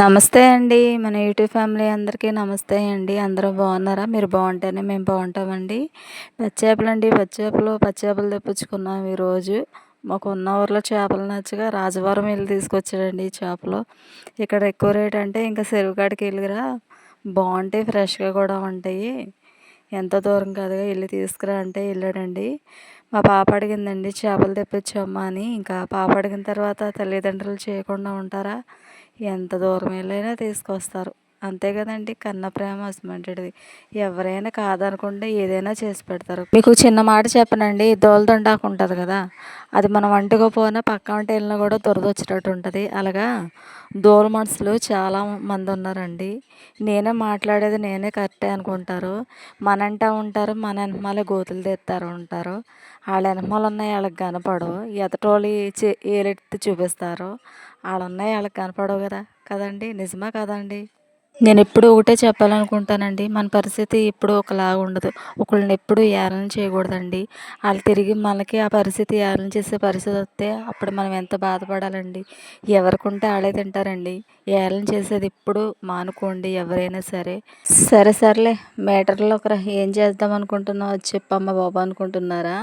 నమస్తే అండి. మన యూట్యూబ్ ఫ్యామిలీ అందరికీ నమస్తే అండి. అందరూ బాగున్నారా? మీరు బాగుంటేనే మేము బాగుంటామండి. పచ్చేపలు అండి పచ్చేపలు పచ్చేపలు తెప్పించుకున్నాం ఈరోజు. మాకు ఉన్న ఊర్లో చేపలు నచ్చగా రాజవరం వెళ్ళి తీసుకొచ్చాడండి ఈ చేపలు. ఇక్కడ ఎక్కువ రేట్ అంటే ఇంకా చెరువు కాడికి వెళ్ళిరా. బాగుంటాయి ఫ్రెష్గా కూడా ఉంటాయి. ఎంత దూరం కాదుగా వెళ్ళి తీసుకురా అంటే వెళ్ళాడండి. మా పాప అడిగిందండి చేపలు తెప్పించమ్మా అని. ఇంకా పాప అడిగిన తర్వాత తల్లిదండ్రులు చేయకుండా ఉంటారా? ఎంత దూరం వెళ్ళైనా తీసుకొస్తారు. అంతే కదండి కన్న ప్రేమ అసమంటిది ఎవరైనా కాదనుకుంటే ఏదైనా చేసి పెడతారు. మీకు చిన్న మాట చెప్పనండి దోలదండాకు ఉంటుంది కదా. అది మనం వండుకోపోయినా పక్క వంట వెళ్ళినా కూడా దురద వచ్చేటట్టు ఉంటుంది. అలాగా? దోల మనుషులు చాలా మంది ఉన్నారండి. నేనే మాట్లాడేది నేనే కరెక్టే అనుకుంటారు. మనంటా ఉంటారు మన వెనకమాలే గోతులు తెస్తారు ఉంటారు వాళ్ళ వెనకమాల ఉన్నాయి వాళ్ళకి కనపడవు. ఎదటోళ్ళు ఏలెత్తి చూపిస్తారు. వాళ్ళు ఉన్నాయి వాళ్ళకి కనపడవు కదా. కదండి? నిజమా కదండి నేను ఎప్పుడు ఒకటే చెప్పాలనుకుంటానండి. మన పరిస్థితి ఎప్పుడు ఒకలాగా ఉండదు. ఒకళ్ళని ఎప్పుడు ఏలన చేయకూడదండి. వాళ్ళు తిరిగి మనకి ఆ పరిస్థితి ఏలన చేసే పరిస్థితి వస్తే అప్పుడు మనం ఎంత బాధపడాలండి? ఎవరికి ఉంటే వాళ్ళే తింటారండి. ఏలన చేసేది ఎప్పుడు మానుకోండి ఎవరైనా సరే. సరే సర్లే. మేటర్లో ఒకరు ఏం చేద్దాం అనుకుంటున్నావు? చెప్పమ్మ బాబు అనుకుంటున్నారా?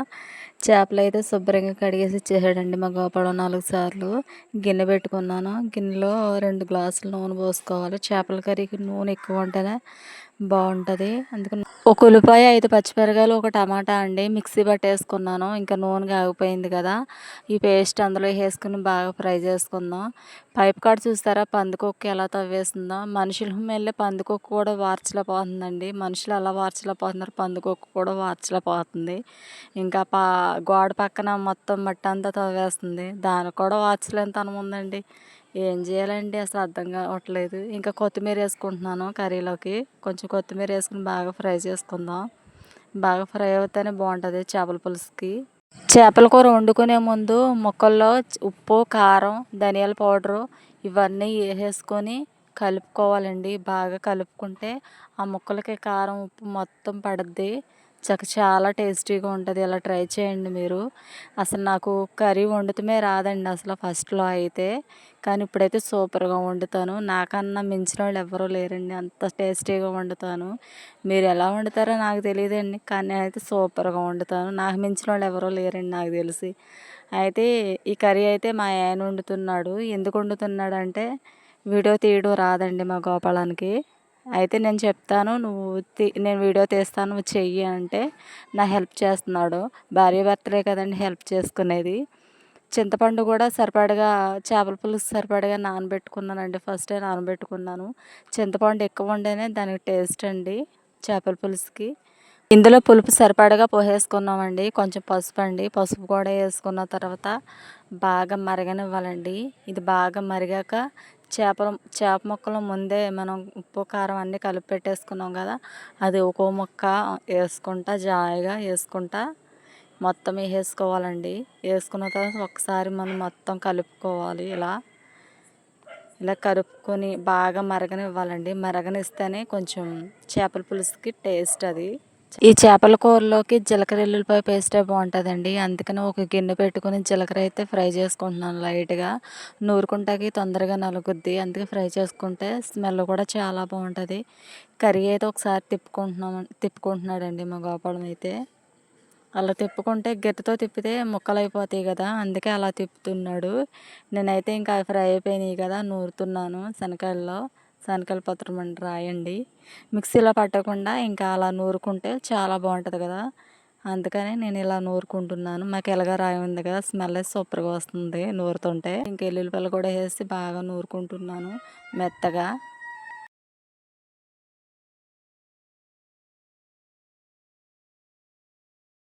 చేపలు అయితే శుభ్రంగా కడిగేసి ఇచ్చేసాడండి మా గోపాలం నాలుగు సార్లు. గిన్నె పెట్టుకున్నాను. గిన్నెలో రెండు గ్లాసులు నూనె పోసుకోవాలి. చేపల కర్రీకి నూనె ఎక్కువ ఉంటేనే బాగుంటుంది. అందుకని ఒక ఉల్లిపాయ ఐదు పచ్చిమిరకాయలు ఒక టమాటా అండి. మిక్సీ పట్టేసుకున్నాను. ఇంకా నూనె కాగిపోయింది కదా. ఈ పేస్ట్ అందులో వేసుకుని బాగా ఫ్రై చేసుకుందాం. పైప్ కాడ చూస్తారా? పందికొక్కు ఎలా తవ్వేస్తుందో మనుషుల వెళ్ళి పందికొక్కు కూడా వార్చలేకపోతుందండి మనుషులు ఎలా వార్చలేకపోతున్నారు పందికొక్కు కూడా వార్చలేకపోతుంది ఇంకా పా గోడ పక్కన మొత్తం మట్టి అంతా తవ్వేస్తుంది. దానికి కూడా వార్చలేని ఉందండి. ఏం చేయాలండి? అసలు అర్థం కావట్లేదు. ఇంకా కొత్తిమీర వేసుకుంటున్నాను కర్రీలోకి. కొంచెం కొత్తిమీర వేసుకుని బాగా ఫ్రై చేసుకుందాం. బాగా ఫ్రై అవుతేనే బాగుంటుంది చేపల పులుసుకి. చేపల కూర వండుకునే ముందు ముక్కల్లో ఉప్పు కారం ధనియాల పౌడరు ఇవన్నీ వేసేసుకొని కలుపుకోవాలండి. బాగా కలుపుకుంటే ఆ ముక్కలకి కారం ఉప్పు మొత్తం పడుద్ది. చక్క చాలా టేస్టీగా ఉంటుంది. ఇలా ట్రై చేయండి మీరు. అసలు నాకు కర్రీ వండుతమే రాదండి అసలు ఫస్ట్లో అయితే. కానీ ఇప్పుడైతే సూపర్గా వండుతాను. నాకన్నా మించిన వాళ్ళు ఎవరూ లేరండి. అంత టేస్టీగా వండుతాను. మీరు ఎలా వండుతారో నాకు తెలియదండి. కానీ నేనైతే సూపర్గా వండుతాను. నాకు మించిన వాళ్ళు ఎవరో లేరండి నాకు తెలిసి. అయితే ఈ కర్రీ అయితే మా ఆయన వండుతున్నాడు. ఎందుకు వండుతున్నాడు అంటే వీడియో తీయడం రాదండి మా గోపాలానికి. అయితే నేను చెప్తాను నువ్వు నేను వీడియో తీస్తాను నువ్వు చెయ్యి అంటే నా హెల్ప్ చేస్తున్నాడు. భార్య భర్తలే కదండి హెల్ప్ చేసుకునేది. చింతపండు కూడా సరిపడగా చేపల పులుసు సరిపడగా నానబెట్టుకున్నానండి. ఫస్టే నానబెట్టుకున్నాను. చింతపండు ఎక్కువ ఉండేనే దానికి టేస్ట్ అండి చేపల పులుసుకి. ఇందులో పులుపు సరిపడగా పోసేసుకున్నామండి. కొంచెం పసుపు అండి పసుపు కూడా వేసుకున్న తర్వాత బాగా మరగనివ్వాలండి. ఇది బాగా మరిగాక చేపల చేప ముక్కలు ముందే మనం ఉప్పు కారం అన్నీ కలిపి పెట్టేసుకున్నాం కదా అది ఒక్కో ముక్క వేసుకుంటా జాయిగా వేసుకుంటా మొత్తం వేసుకోవాలండి వేసుకున్న తర్వాత ఒకసారి మనం మొత్తం కలుపుకోవాలి ఇలా. ఇలా కలుపుకొని బాగా మరగనివ్వాలండి. మరగనిస్తేనే కొంచెం చేపల పులుసుకి టేస్ట్ అది. ఈ చేపల కూరలోకి జీలకర్ర ఎల్లుల్లిపాయ పేస్టే బాగుంటుందండి. అందుకని ఒక గిన్నె పెట్టుకుని జీలకర్ర అయితే ఫ్రై చేసుకుంటున్నాను లైట్గా. నూరుకుంటాకి తొందరగా నలుగుద్ది. అందుకే ఫ్రై చేసుకుంటే స్మెల్ కూడా చాలా బాగుంటుంది. కర్రీ అయితే ఒకసారి తిప్పుకుంటున్నాం తిప్పుకుంటున్నాడండి మా గోపాలం అయితే. అలా తిప్పుకుంటే గట్టితో తిప్పితే ముక్కలు అయిపోతాయి కదా అందుకే అలా తిప్పుతున్నాడు. నేనైతే ఇంకా ఫ్రై అయిపోయినాయి కదా నూరుతున్నాను శనకాయల్లో శనగల పత్రం అని రాయండి. మిక్సీలో పట్టకుండా ఇంకా అలా నూరుకుంటే చాలా బాగుంటుంది కదా. అందుకని నేను ఇలా నూరుకుంటున్నాను. మాకు ఎలాగ రాయి ఉంది కదా స్మెల్ సూపర్గా వస్తుంది నూరుతుంటే. ఇంకా ఎల్లుల్లిపల్లి కూడా వేసి బాగా నూరుకుంటున్నాను మెత్తగా.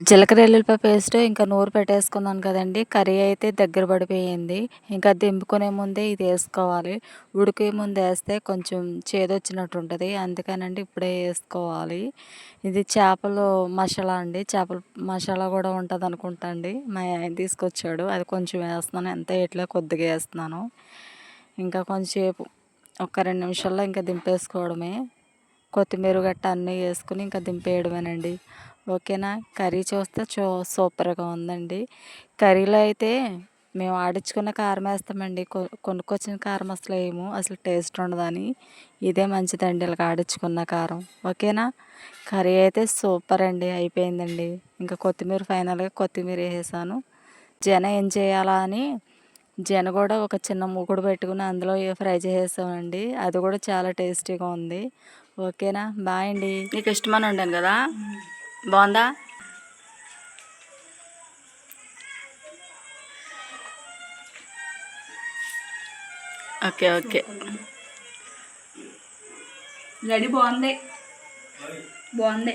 జీలకర్ర ఎల్లుల్లిపాయ పేస్ట్ ఇంకా నూరు పెట్టేసుకున్నాను కదండి. కర్రీ అయితే దగ్గర పడిపోయింది. ఇంకా దింపుకునే ముందే ఇది వేసుకోవాలి. ఉడికే ముందు వేస్తే కొంచెం చేదొచ్చినట్టు ఉంటుంది. అందుకనండి ఇప్పుడే వేసుకోవాలి. ఇది చేపలు మసాలా అండి. చేపల మసాలా కూడా ఉంటుంది అనుకుంటా అండి. మా ఆయన తీసుకొచ్చాడు. అది కొంచెం వేస్తున్నాను. ఎంత ఇట్లా కొద్దిగా వేస్తున్నాను. ఇంకా కొంచెంసేపు ఒక రెండు నిమిషాల్లో ఇంకా దింపేసుకోవడమే. కొత్తిమీర గట్ట అన్నీ వేసుకుని ఇంకా దింపేయడమేనండి. ఓకేనా? కర్రీ చూస్తే చూ సూపర్గా ఉందండి. కర్రీలో అయితే మేము ఆడించుకున్న కారం వేస్తామండి. కొ- కొనుక్కొచ్చిన కారం అసలు ఏమో అసలు టేస్ట్ ఉండదని. ఇదే మంచిదండి ఇలా ఆడించుకున్న కారం. ఓకేనా? కర్రీ అయితే సూపర్ అండి అయిపోయిందండి. ఇంకా కొత్తిమీర ఫైనల్గా కొత్తిమీర వేసేసాను జన ఏం చేయాలా అని జన కూడా ఒక చిన్న మూకుడు పెట్టుకుని అందులో ఫ్రై చేసేసామండి. అది కూడా చాలా టేస్టీగా ఉంది. ఓకేనా? బాయ్ అండి. నీకు ఇష్టమని ఉండాను కదా? బాగుందా? Okay okay. రెడీ బాగుంది. బాగుంది.